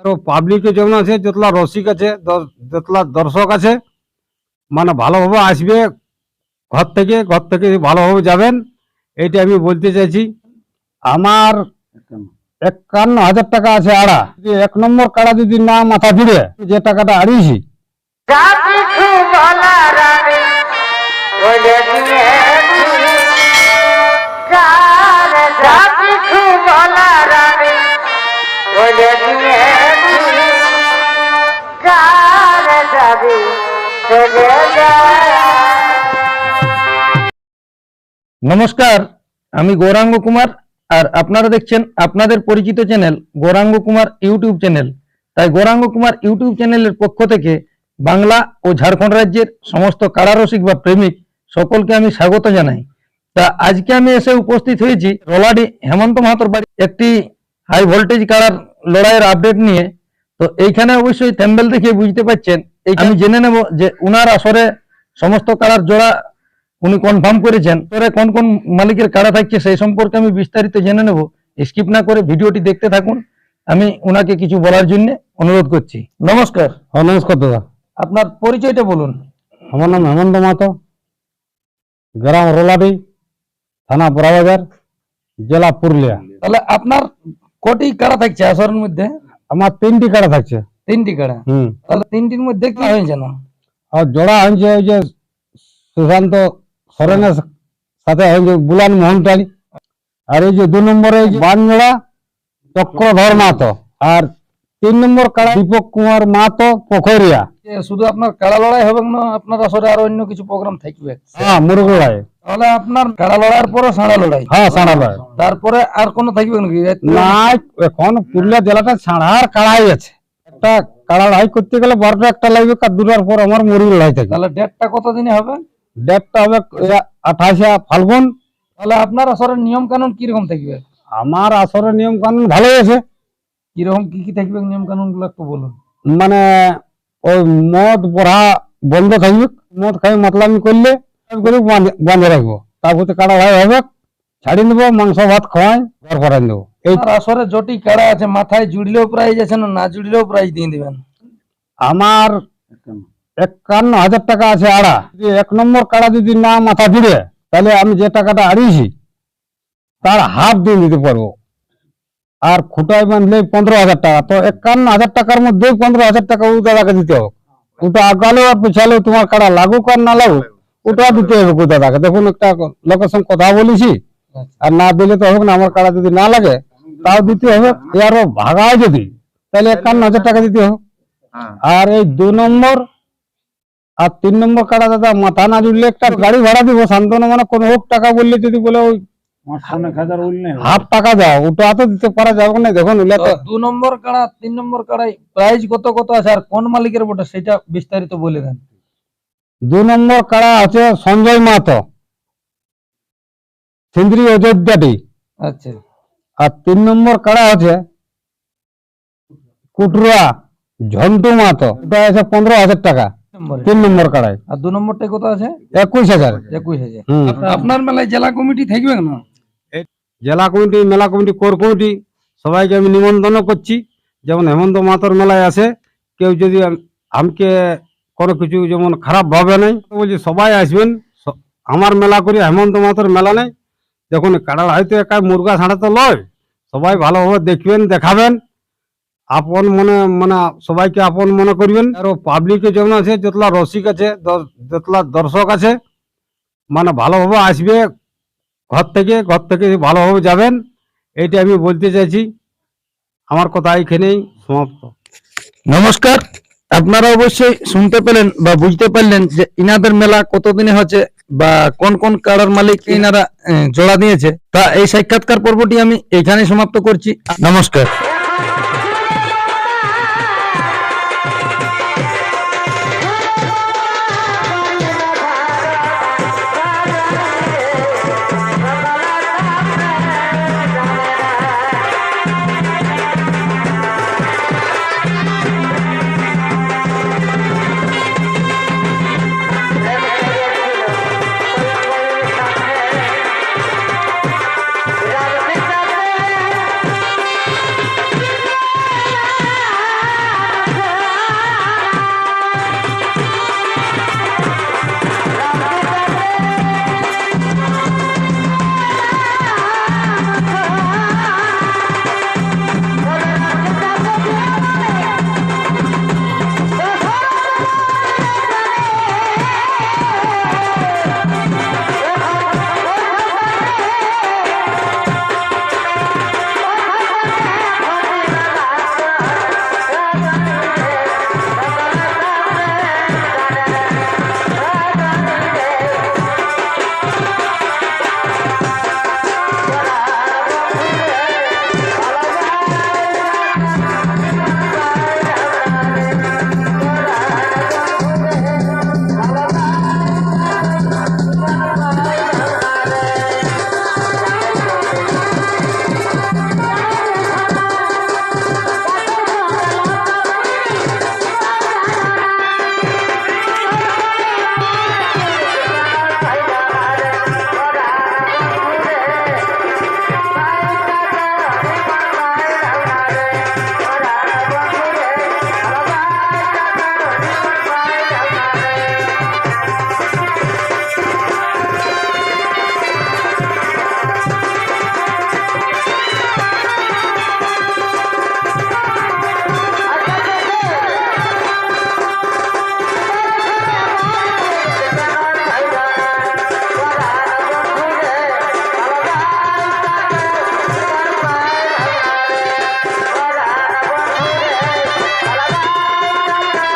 আরও পাবলিকে যেমন আছে, যতলা রসিক আছে যতলা দর্শক আছে মানে ভালোভাবে আসবে ঘর থেকে ঘর থেকে ভালোভাবে যাবেন, এইটা আমি বলতে চাইছি। আমার একান্ন হাজার টাকা আছে আড়া। এক নম্বর কাড়া যদি না মাথা ভিড়ে যে টাকাটা আড়িয়েছি নমস্কার, আমি গৌরাঙ্গ কুমার, আর আপনারা দেখছেন আপনাদের পরিচিত channel Gauranga Kumar YouTube channel. তাই গৌরাঙ্গ কুমার ইউটিউব চ্যানেলের পক্ষ থেকে বাংলা ও ঝাড়খণ্ড রাজ্যের সমস্ত কারারসিক বা প্রেমিক সকলকে আমি স্বাগত জানাই। তা আজকে আমি এসে উপস্থিত হয়েছি রোলাডি হেমন্ত মাহাতোর বাড়ি, একটি হাই ভোল্টেজ কারার লড়াইয়ের আপডেট নিয়ে তো এইখানে অবশ্যই থ্যাম্বেল দেখে বুঝতে পারছেন। আমি জেনে নেব যে উনার আসরে সমস্ত কারার জোড়া উনি কনফার্ম করেছেন। পরে কোন কোন মালিকের কারা থাকছে সেই সম্পর্কে আমি বিস্তারিত জেনে নেব। স্কিপ না করে ভিডিওটি দেখতে থাকুন। আমি ওনাকে কিছু বলার জন্য অনুরোধ করছি। নমস্কার। হ্যাঁ নমস্কার দাদা। আপনার পরিচয়টা বলুন। আমার নাম হেমন্ত মাহাতো। গ্রাম রোলাডি থানা বড়াবাজার জেলা পুরুলিয়া। তাহলে আপনার কটি কাড়া থাকছে আসরের মধ্যে? আমার তিনটি কাড়া থাকছে। তিনটি কাড়া? হুম। তাহলে তিনটির মধ্যে কি হয়েছে না? আর জোড়া হয়েছে ওই যে সুশান্ত সরেনের সাথে হয়েছে বুলান মোহনটালি। আর এই যে দু নম্বরে বানজোড়া চক্রধর মাহাতো। আর তিন নম্বর কাড়া দীপক কুমার মাহাতো পোখরিয়া। শুধু আপনার কাড়া লড়াই হবে না আপনার আসরে আরও অন্য কিছু প্রোগ্রাম থাকবে। হ্যাঁ মুরগুড়ায় তাহলে আপনার কাড়া লড়াইয়ের পরে সাড়া লড়াই? হ্যাঁ সাড়ালয় তারপরে আর কোনো থাকবে নাকি? না এখন পুরুলিয়া জেলাটা ছাড়ার কাড়াই আছে। একটা কাড়া লড়াই করতে গেলে বারোটা একটা লাগবে আর দুটার পর আমার মুরগি লড়াই থাকে তাহলে ডেটটা কত দিনে হবে? ডেটটা হবে আঠাশে ফাল্গুন। তাহলে আপনার আসরের নিয়ম কানুন কীরকম থাকবে? আমার আসরের নিয়ম কানুন ভালোই আছে। কীরকম কি কি থাকবে নিয়ম কানুনগুলো একটু বলুন। মানে ওই মদ পড়া বন্ধ থাকবে। মদ খাই মাতলামি করলে করে বাঁধে রাখব। তারপরে কাটা ভাই হবে ছাড়ি নেব মাংস ভাত খাওয়াই ঘর করাই দেবো এই আসরে জটি কাড়া আছে মাথায় জুড়লেও প্রাইজ আছে না জুড়লেও প্রাইজ দিয়ে দিবেন? আমার একান্ন হাজার টাকা আছে আড়া। এক নম্বর কাড়া যদি না মাথা ভিড়ে তাহলে আমি যে টাকাটা আড়িয়েছি তার হাফ দিয়ে দিতে পারব। আর খুঁটায় বাঁধলে পনেরো হাজার টাকা। তো একান্ন হাজার টাকার মধ্যে পনেরো হাজার টাকা ও দাদাকে দিতে হবে। ওটা আগালেও আর পিছালেও তোমার কাড়া লাগুক আর না লাগুক। ওটা দিতে হবে কো দাদাকে দেখুন একটা লোকের সঙ্গে কথা বলেছি। আর না দিলে তো হবে না আমার কাড়া যদি না লাগে তাও দিতে হবে। আরও ভাগায় যদি তাহলে একান্ন হাজার টাকা দিতে হবে। আর এই দু নম্বর আর তিন নম্বর কাটা দাদা মাথা না জুড়লে একটা গাড়ি ভাড়া দিব। শান্তনু মানে কোন হোক টাকা বললে যদি বলে ওই হাফ টাকা দাও ওটা তো দিতে পারা যাবে না। দেখুন দু নম্বর কাড়া তিন নম্বর কাড়াই প্রাইজ কত কত আছে আর কোন মালিকের বটে সেটা বিস্তারিত বলে দেন। দু নম্বর কাড়া আছে সঞ্জয় মাহাতো সিন্দ্রি অযোধ্যাটি। আচ্ছা। আর তিন নম্বর কারা আছে কুটুরা ঝন্টু মাহাতো। ওটা আছে পনেরো হাজার টাকা তিন নম্বর কাড়ায়। আর দু নম্বরটা কত আছে? একুশ হাজার। একুশ হাজার। আপনার মেলায় জেলা কমিটি থাকবে না জেলা কমিটি মেলা কমিটি কোর কমিটি সবাইকে আমি নিমন্ত্রণ করছি। যেমন হেমন্ত মাতার মেলায় আসে কেউ যদি আম- আমাকে কোনো কিছু যেমন খারাপ ভাবে নাই। বলছি, সবাই আসবেন। আমার মেলা করি, হেমন্ত মাথার মেলা নেই। দেখুন কাড়া হয়তো একা মুরগা ছাড়া তো লয়। সবাই ভালোভাবে দেখবেন, দেখাবেন। আপন মনে মানে সবাইকে আপন মনে করবেন। আরও পাবলিকে যেমন আছে, যতলা রসিক আছে যতলা দর্শক আছে মানে ভালোভাবে আসবে। ঘর থেকে ঘর থেকে ভালোভাবে যাবেন। এইটা আমি বলতে চাইছি। আমার কথা এখানেই সমাপ্ত। নমস্কার। আপনারা অবশ্যই শুনতে পেলেন বা বুঝতে পারলেন যে ইনাদের মেলা কতদিনে হচ্ছে বা কোন কোন কাড়ার মালিক ইনারা জোড়া দিয়েছে। তা এই সাক্ষাৎকার পর্বটি আমি এখানে সমাপ্ত করছি। নমস্কার।